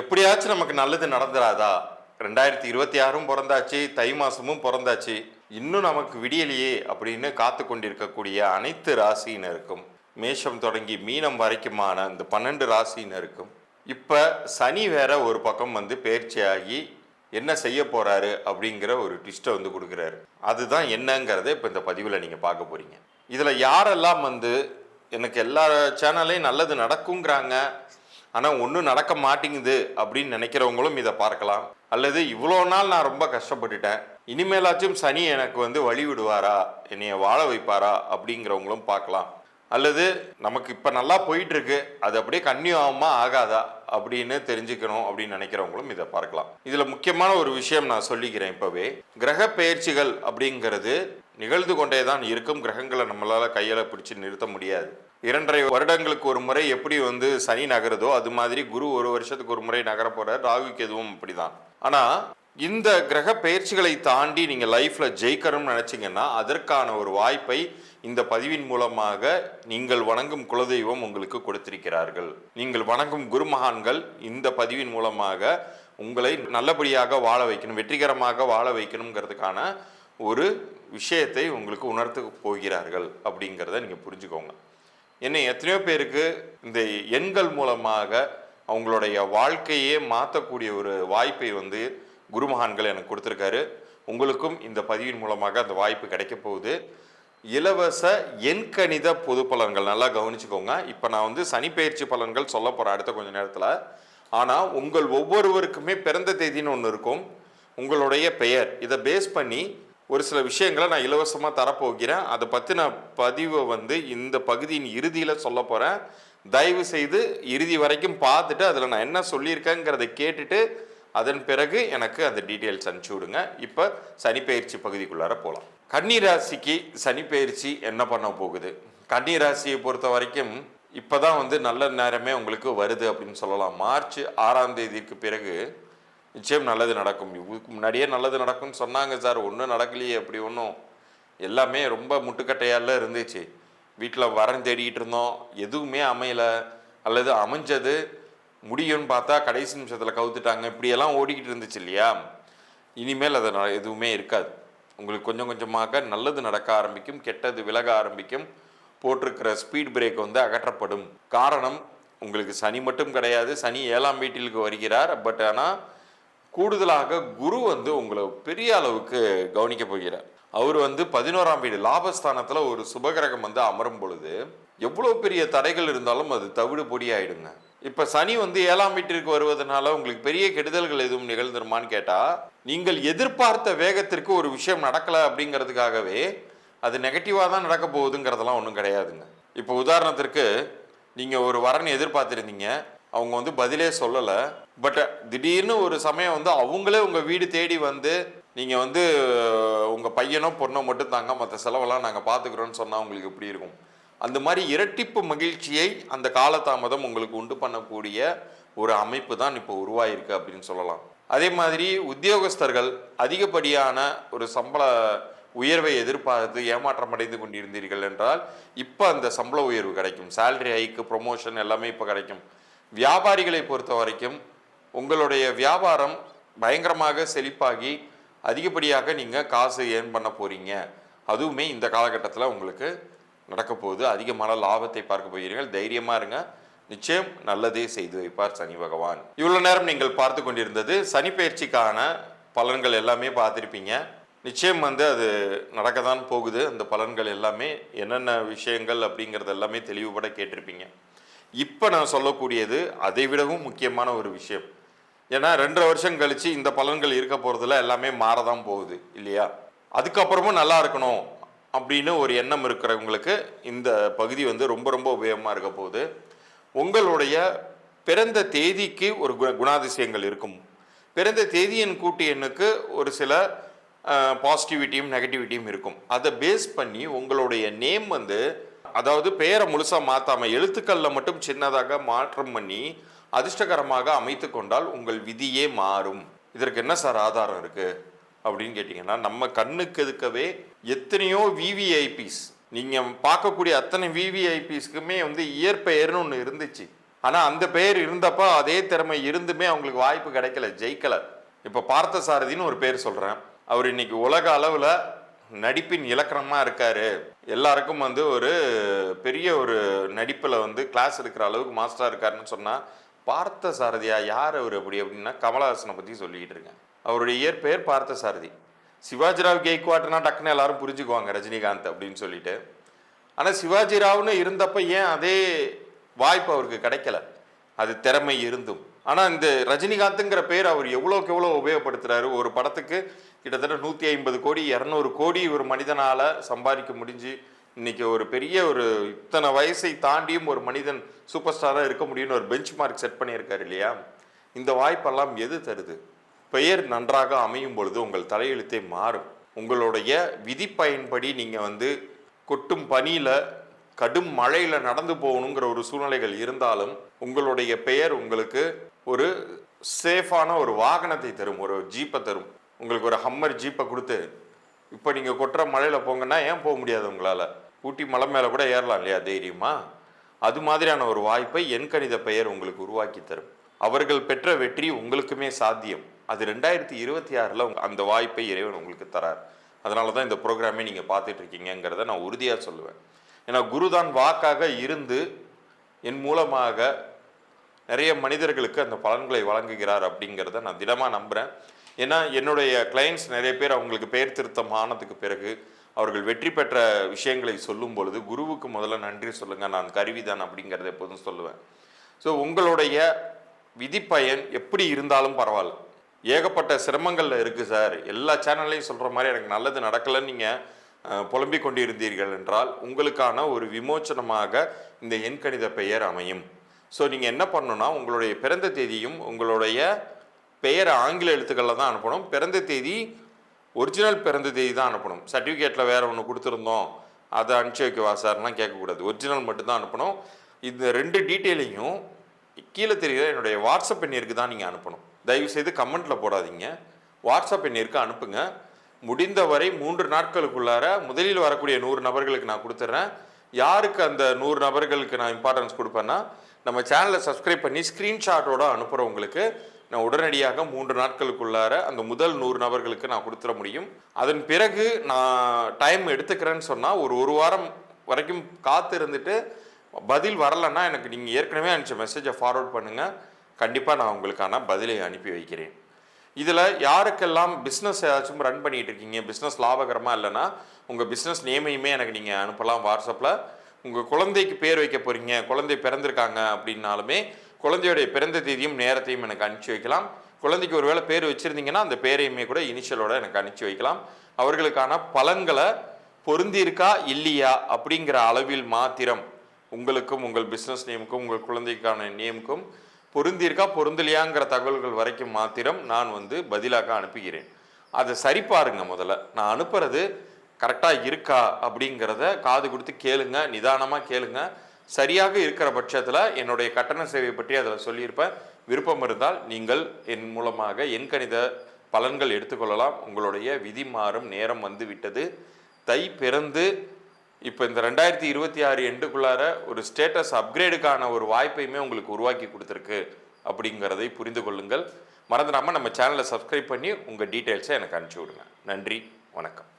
எப்படியாச்சும் நமக்கு நல்லது நடந்துராதா? ரெண்டாயிரத்தி இருபத்தி ஆறும் பிறந்தாச்சு தை மாசமும் பிறந்தாச்சு. இன்னும் நமக்கு விடியலையே அப்படின்னு காத்து கொண்டிருக்கக்கூடிய அனைத்து ராசியினருக்கும் மேஷம் தொடங்கி மீனம் வரைக்குமான இந்த பன்னெண்டு ராசியினருக்கும் இப்போ சனி வேற ஒரு பக்கம் வந்து பயிற்சியாகி என்ன செய்ய போறாரு அப்படிங்கிற ஒரு ட்விஸ்ட்டை வந்து கொடுக்குறாரு. அதுதான் என்னங்கிறத இப்போ இந்த பதிவில் நீங்கள் பார்க்க போறீங்க. இதில் யாரெல்லாம் வந்து எனக்கு எல்லா சேனல்லையும் நல்லது நடக்குங்கிறாங்க ஆனால் ஒன்றும் நடக்க மாட்டேங்குது அப்படின்னு நினைக்கிறவங்களும் இதை பார்க்கலாம். அல்லது இவ்வளோ நாள் நான் ரொம்ப கஷ்டப்பட்டுட்டேன். இனிமேலாச்சும் சனி எனக்கு வந்து வழி விடுவாரா என்னைய வாழ வைப்பாரா? அப்படிங்கிறவங்களும் பார்க்கலாம். அல்லது நமக்கு இப்போ நல்லா போயிட்டுருக்கு. அது அப்படியே கன்னியூ ஆகுமா ஆகாதா? அப்படின்னு தெரிஞ்சுக்கணும் அப்படின்னு நினைக்கிறவங்களும் இதை பார்க்கலாம். இதில் முக்கியமான ஒரு விஷயம் நான் சொல்லிக்கிறேன் இப்போவே. கிரக பெயர்ச்சிகள் அப்படிங்கிறது நிகழ்ந்து கொண்டே தான் இருக்கும். கிரகங்களை நம்மளால் கையில் பிடிச்சி நிறுத்த முடியாது. இரண்டரை வருடங்களுக்கு ஒரு முறை எப்படி வந்து சனி நகருதோ அது மாதிரி குரு ஒரு வருஷத்துக்கு ஒரு முறை நகர போறார். ராகு கேதுவும் அப்படிதான். ஆனா இந்த கிரக பயிற்சிகளை தாண்டி நீங்க லைஃப்ல ஜெயிக்கணும்னு நினைச்சீங்கன்னா அதற்கான ஒரு வாய்ப்பை இந்த பதிவின் மூலமாக நீங்கள் வணங்கும் குலதெய்வம் உங்களுக்கு கொடுத்திருக்கிறார்கள். நீங்கள் வணங்கும் குருமகான்கள் இந்த பதிவின் மூலமாக உங்களை நல்லபடியாக வாழ வைக்கணும் வெற்றிகரமாக வாழ வைக்கணுங்கிறதுக்கான ஒரு விஷயத்தை உங்களுக்கு உணர்த்து போகிறார்கள் அப்படிங்கிறத நீங்கள் புரிஞ்சுக்கோங்க. என்ன எத்தனையோ பேருக்கு இந்த எண்கள் மூலமாக அவங்களுடைய வாழ்க்கையே மாற்றக்கூடிய ஒரு வாய்ப்பை வந்து குருமகான்கள் எனக்கு கொடுத்துருக்காரு. உங்களுக்கும் இந்த பதிவின் மூலமாக அந்த வாய்ப்பு கிடைக்க போகுது. இலவச எண்கணித பொது பலன்கள் நல்லா கவனிச்சுக்கோங்க. இப்போ நான் வந்து சனிப்பெயர்ச்சி பலன்கள் சொல்ல போகிறேன் அடுத்த கொஞ்ச நேரத்தில். ஆனால் உங்கள் ஒவ்வொருவருக்குமே பிறந்த தேதின்னு ஒன்று இருக்கும். உங்களுடைய பெயர். இதை பேஸ் பண்ணி ஒரு சில விஷயங்களை நான் இலவசமாக தரப்போகிறேன். அதை பற்றின பதிவை வந்து இந்த பகுதியின் இறுதியில் சொல்ல போகிறேன் தயவு செய்து இறுதி வரைக்கும் பார்த்துட்டு அதில் நான் என்ன சொல்லியிருக்கேங்கிறத கேட்டுட்டு அதன் பிறகு எனக்கு அந்த டீட்டெயில்ஸ் அனுப்பிச்சி விடுங்க. இப்போ சனிப்பெயர்ச்சி பகுதிக்குள்ளார போகலாம் கன்னிராசிக்கு சனிப்பெயர்ச்சி என்ன பண்ண போகுது? கன்னிராசியை பொறுத்த வரைக்கும் இப்போ தான் வந்து நல்ல நேரமே உங்களுக்கு வருது அப்படின்னு சொல்லலாம். மார்ச் ஆறாம் தேதிக்கு பிறகு நிச்சயம் நல்லது நடக்கும். இதுக்கு முன்னாடியே நல்லது நடக்கும்னு சொன்னாங்க சார். ஒன்றும் நடக்கலையே அப்படி ஒன்றும் எல்லாமே ரொம்ப முட்டுக்கட்டையால இருந்துச்சு. வீட்டில் வரன் தேடிக்கிட்டு இருந்தோம். எதுவுமே அமையலை. அல்லது அமைஞ்சது முடியும்னு பார்த்தா கடைசி நிமிஷத்தில் கவுத்துட்டாங்க. இப்படியெல்லாம் ஓடிக்கிட்டு இருந்துச்சு இல்லையா? இனிமேல் அது ந- எதுவுமே இருக்காது. உங்களுக்கு கொஞ்சம் கொஞ்சமாக நல்லது நடக்க ஆரம்பிக்கும் கெட்டது விலக ஆரம்பிக்கும். போட்டிருக்கிற ஸ்பீட் பிரேக் வந்து அகற்றப்படும். காரணம் உங்களுக்கு சனி மட்டும் கிடையாது. சனி ஏழாம் வீட்டிலுக்கு வருகிறார். பட் ஆனால் கூடுதலாக குரு வந்து உங்களை பெரிய அளவுக்கு கவனிக்க போகிறார். அவர் வந்து பதினோராம் வீடு லாபஸ்தானத்தில் ஒரு சுபகிரகம் வந்து அமரும் பொழுது எவ்வளோ பெரிய தடைகள் இருந்தாலும் அது தவிடு பொடி ஆயிடுங்க இப்போ சனி வந்து ஏழாம் வீட்டிற்கு வருவதனால உங்களுக்கு பெரிய கெடுதல்கள் எதுவும் நிகழ்ந்துருமான்னு கேட்டால் நீங்கள் எதிர்பார்த்த வேகத்திற்கு ஒரு விஷயம் நடக்கலை அப்படிங்கிறதுக்காகவே அது நெகட்டிவாக தான் நடக்க போகுதுங்கிறதெல்லாம் ஒன்றும் கிடையாதுங்க. இப்போ உதாரணத்திற்கு நீங்கள் ஒரு வரன் எதிர்பார்த்துருந்தீங்க. அவங்க வந்து பதிலே சொல்லலை. பட் uh, திடீர்னு ஒரு சமயம் வந்து அவங்களே உங்கள் வீடு தேடி வந்து நீங்கள் வந்து உங்கள் பையனோ பொண்ணோ மட்டும் தாங்க மற்ற செலவெல்லாம் நாங்கள் பார்த்துக்குறோன்னு சொன்னால் உங்களுக்கு எப்படி இருக்கும்? அந்த மாதிரி இரட்டிப்பு மகிழ்ச்சியை அந்த காலதாமதம் உங்களுக்கு உண்டு பண்ணக்கூடிய ஒரு அமைப்பு தான் இப்போ உருவாயிருக்கு அப்படின்னு சொல்லலாம். அதே மாதிரி உத்தியோகஸ்தர்கள் அதிகப்படியான ஒரு சம்பள உயர்வை எதிர்பார்த்து ஏமாற்றம் அடைந்து கொண்டிருந்தீர்கள் என்றால் இப்போ அந்த சம்பள உயர்வு கிடைக்கும். சேலரி ஹைக்கு ப்ரொமோஷன் எல்லாமே இப்போ கிடைக்கும். வியாபாரிகளை பொறுத்த வரைக்கும் உங்களுடைய வியாபாரம் பயங்கரமாக செழிப்பாகி அதிகப்படியாக நீங்கள் காசு ஏர்ன் பண்ண போகிறீங்க அதுவுமே இந்த காலகட்டத்தில் உங்களுக்கு நடக்க போகுது. அதிகமான லாபத்தை பார்க்க போகிறீர்கள். தைரியமாக இருங்க. நிச்சயம் நல்லதே செய்து வைப்பார் சனி பகவான். இவ்வளோ நேரம் நீங்கள் பார்த்து கொண்டிருந்தது சனி பயிற்சிக்கான பலன்கள் எல்லாமே பார்த்துருப்பீங்க. நிச்சயம் வந்து அது நடக்க தான் போகுது. அந்த பலன்கள் எல்லாமே என்னென்ன விஷயங்கள் அப்படிங்கிறது எல்லாமே தெளிவுபட கேட்டிருப்பீங்க. இப்போ நான் சொல்லக்கூடியது அதை விடவும் முக்கியமான ஒரு விஷயம். ஏன்னா ரெண்டரை வருஷம் கழித்து இந்த பலன்கள் இருக்க போகிறதுல எல்லாமே மாறதான் போகுது இல்லையா? அதுக்கப்புறமும் நல்லா இருக்கணும் அப்படின்னு ஒரு எண்ணம் இருக்கிறவங்களுக்கு இந்த பகுதி வந்து ரொம்ப ரொம்ப உபயோகமாக இருக்க போகுது. உங்களுடைய பிறந்த தேதிக்கு ஒரு குண குணாதிசயங்கள் இருக்கும். பிறந்த தேதியின் கூட்டு எண்ணுக்கு ஒரு சில பாசிட்டிவிட்டியும் நெகட்டிவிட்டியும் இருக்கும். அதை பேஸ் பண்ணி உங்களுடைய நேம் வந்து அதாவது பெயரை முழுசாக மாற்றாமல் எழுத்துக்களில் மட்டும் சின்னதாக மாற்றம் பண்ணி அதிர்ஷ்டகரமாக அமைத்து கொண்டால் உங்கள் விதியே மாறும். இதற்கு என்ன சார் ஆதாரம் இருக்குது அப்படின்னு கேட்டிங்கன்னா நம்ம கண்ணுக்கு எதுக்கவே எத்தனையோ விவிஐபிஸ் நீங்கள் பார்க்கக்கூடிய அத்தனை விவிஐபிஸ்க்குமே வந்து இயற்பெயர்னு ஒன்று இருந்துச்சு. ஆனால் அந்த பெயர் இருந்தப்போ அதே திறமை இருந்துமே அவங்களுக்கு வாய்ப்பு கிடைக்கல ஜெயிக்கலை. இப்போ பார்த்த சாரதின்னு ஒரு பேர் சொல்கிறேன் அவர் இன்னைக்கு உலக அளவில் நடிப்பின் இலக்கணமாக இருக்கார். எல்லாருக்கும் வந்து ஒரு பெரிய ஒரு நடிப்பில் வந்து கிளாஸ் எடுக்கிற அளவுக்கு மாஸ்டராக இருக்காருன்னு சொன்னால் பார்த்த சாரதியா யார் அவர் அப்படி அப்படின்னா கமலஹாசனை பற்றி சொல்லிக்கிட்டு இருக்கேன். அவருடைய இயற்பெயர் பார்த்த சாரதி சிவாஜிராவ் கேக்வாட்னா டக்குன்னு எல்லாரும் புரிஞ்சுக்குவாங்க ரஜினிகாந்த் அப்படின்னு சொல்லிட்டு. ஆனால் சிவாஜிராவ்னு இருந்தப்ப ஏன் அதே வாய்ப்பு அவருக்கு கிடைக்கல? அது திறமை இருந்தும். ஆனால் இந்த ரஜினிகாந்த்ங்கிற பேர் அவர் எவ்வளோக்கு எவ்வளோ உபயோகப்படுத்துகிறாரு ஒரு படத்துக்கு கிட்டத்தட்ட நூற்றி ஐம்பது கோடி இரநூறு கோடி ஒரு மனிதனால் சம்பாதிக்க முடிஞ்சு இன்னைக்கு ஒரு பெரிய ஒரு இத்தனை வயசை தாண்டியும் ஒரு மனிதன் சூப்பர் ஸ்டாராக இருக்க முடியும்னு ஒரு பெஞ்ச் மார்க் செட் பண்ணியிருக்காரு இல்லையா? இந்த வாய்ப்பெல்லாம் எது தருது? பெயர் நன்றாக அமையும் பொழுது உங்கள் தலையெழுத்தே மாறும். உங்களுடைய விதி பயன்படி நீங்கள் வந்து கொட்டும் பனியில் கடும் மழையில் நடந்து போகணுங்கிற ஒரு சூழ்நிலைகள் இருந்தாலும் உங்களுடைய பெயர் உங்களுக்கு ஒரு சேஃபான ஒரு வாகனத்தை தரும் ஒரு ஜீப்பை தரும். உங்களுக்கு ஒரு ஹம்மர் ஜீப்பை கொடுத்து இப்போ நீங்கள் கொட்டுற மழையில் போங்கன்னா ஏன் போக முடியாது உங்களால்? ஊட்டி மலை மேலே கூட ஏறலாம் இல்லையா தைரியமாக அது மாதிரியான ஒரு வாய்ப்பை என் கணித பெயர் உங்களுக்கு உருவாக்கி தரும். அவர்கள் பெற்ற வெற்றி உங்களுக்குமே சாத்தியம். அது ரெண்டாயிரத்தி இருபத்தி ஆறில் அந்த வாய்ப்பை இறைவன் உங்களுக்கு தரார். அதனால தான் இந்த ப்ரோக்ராமே நீங்கள் பார்த்துட்டு இருக்கீங்கிறத நான் உறுதியாக சொல்லுவேன். ஏன்னா குருதான் வாக்காக இருந்து என் மூலமாக நிறைய மனிதர்களுக்கு அந்த பலன்களை வழங்குகிறார் அப்படிங்கிறத நான் தினமாக நம்புகிறேன் ஏன்னா என்னுடைய கிளைண்ட்ஸ் நிறைய பேர் அவங்களுக்கு பெயர் திருத்தம் ஆனதுக்கு பிறகு அவர்கள் வெற்றி பெற்ற விஷயங்களை சொல்லும் பொழுது குருவுக்கு முதல்ல நன்றி சொல்லுங்கள் நான் கருவிதான் அப்படிங்கிறத எப்போதும் சொல்லுவேன். ஸோ உங்களுடைய விதிப்பயன் எப்படி இருந்தாலும் பரவாயில்ல. ஏகப்பட்ட சிரமங்களில் இருக்குது சார். எல்லா சேனல்லையும் சொல்கிற மாதிரி எனக்கு நல்லது நடக்கலைன்னு நீங்கள் புலம்பிக் கொண்டிருந்தீர்கள் என்றால் உங்களுக்கான ஒரு விமோச்சனமாக இந்த எண்கணித பெயர் அமையும். ஸோ நீங்கள் என்ன பண்ணணும்னா உங்களுடைய பிறந்த தேதியும் உங்களுடைய பெயரை ஆங்கில எழுத்துக்களில் தான் அனுப்பணும். பிறந்த தேதி ஒரிஜினல் பிறந்த தேதி தான் அனுப்பணும் சர்டிஃபிகேட்டில் வேறு ஒன்று கொடுத்துருந்தோம். அதை அனுப்பிச்சி வைக்கவா சார்லாம் கேட்கக்கூடாது. ஒரிஜினல் மட்டும்தான் அனுப்பணும். இந்த ரெண்டு டீட்டெயிலையும் கீழே தெரியுற என்னுடைய வாட்ஸ்அப் எண்ணிற்கு தான் நீங்கள் அனுப்பணும். தயவு செய்து கமெண்ட்டில் போடாதீங்க. வாட்ஸ்அப் எண்ணிற்கு அனுப்புங்க. முடிந்தவரை மூன்று நாட்களுக்குள்ளார முதலில் வரக்கூடிய நூறு நபர்களுக்கு நான் கொடுத்துட்றேன் யாருக்கு அந்த நூறு நபர்களுக்கு நான் இம்பார்ட்டன்ஸ் கொடுப்பேன்னா நம்ம சேனலை சப்ஸ்கிரைப் பண்ணி ஸ்க்ரீன்ஷாட்டோட அனுப்புகிறவங்களுக்கு நான் உடனடியாக மூன்று நாட்களுக்குள்ளார அந்த முதல் நூறு நபர்களுக்கு நான் கொடுத்துட முடியும். அதன் பிறகு நான் டைம் எடுத்துக்கிறேன்னு சொன்னால் ஒரு ஒரு வாரம் வரைக்கும் காத்து இருந்துட்டு பதில் வரலைன்னா எனக்கு நீங்கள் ஏற்கனவே அனுப்பிச்ச மெசேஜை ஃபார்வர்ட் பண்ணுங்கள் கண்டிப்பாக நான் உங்களுக்கான பதிலை அனுப்பி வைக்கிறேன். இதில் யாருக்கெல்லாம் பிஸ்னஸ் ஏதாச்சும் ரன் பண்ணிட்டு இருக்கீங்க பிஸ்னஸ் லாபகரமாக இல்லைன்னா உங்கள் பிஸ்னஸ் நேமையுமே எனக்கு நீங்கள் அனுப்பலாம் வாட்ஸ்அப்பில் உங்கள் குழந்தைக்கு பேர் வைக்க போகிறீங்க குழந்தை பிறந்திருக்காங்க அப்படின்னாலுமே குழந்தையுடைய பிறந்த தேதியும் நேரத்தையும் எனக்கு அனுப்பிச்சி வைக்கலாம். குழந்தைக்கு ஒருவேளை பேர் வச்சுருந்தீங்கன்னா அந்த பேரையுமே கூட இனிஷியலோட எனக்கு அனுப்பிச்சி வைக்கலாம். அவர்களுக்கான பலன்களை பொருந்தியிருக்கா இல்லையா அப்படிங்கிற அளவில் மாத்திரம் உங்களுக்கும் உங்கள் பிஸ்னஸ் நேமுக்கும் உங்கள் குழந்தைக்கான நேமுக்கும் பொருந்தியிருக்கா பொருந்தலையாங்கிற தகவல்கள் வரைக்கும் மாத்திரம் நான் வந்து பதிலாக அனுப்புகிறேன். அதை சரி பாருங்க முதல்ல. நான் அனுப்புறது கரெக்டாக இருக்கா அப்படிங்கிறத காது கொடுத்து கேளுங்க நிதானமாக கேளுங்க. சரியாக இருக்கிற பட்சத்தில் என்னுடைய கட்டண சேவை பற்றி அதில் சொல்லியிருப்பேன். விருப்பம் இருந்தால் நீங்கள் என் மூலமாக என் கணித பலன்கள் எடுத்துக்கொள்ளலாம். உங்களுடைய விதி மாறும். நேரம் வந்து விட்டது தை பிறந்து இப்போ இந்த ரெண்டாயிரத்தி இருபத்தி ஆறு எண்டுக்குள்ளார ஒரு ஸ்டேட்டஸ் அப்கிரேடுக்கான ஒரு வாய்ப்பையுமே உங்களுக்கு உருவாக்கி கொடுத்துருக்கு அப்படிங்கிறதை புரிந்து கொள்ளுங்கள். மறந்துடாமல் நம்ம சேனலை சப்ஸ்கிரைப் பண்ணி உங்கள் டீட்டெயில்ஸை எனக்கு அனுப்பிச்சி விடுங்க. நன்றி. வணக்கம்.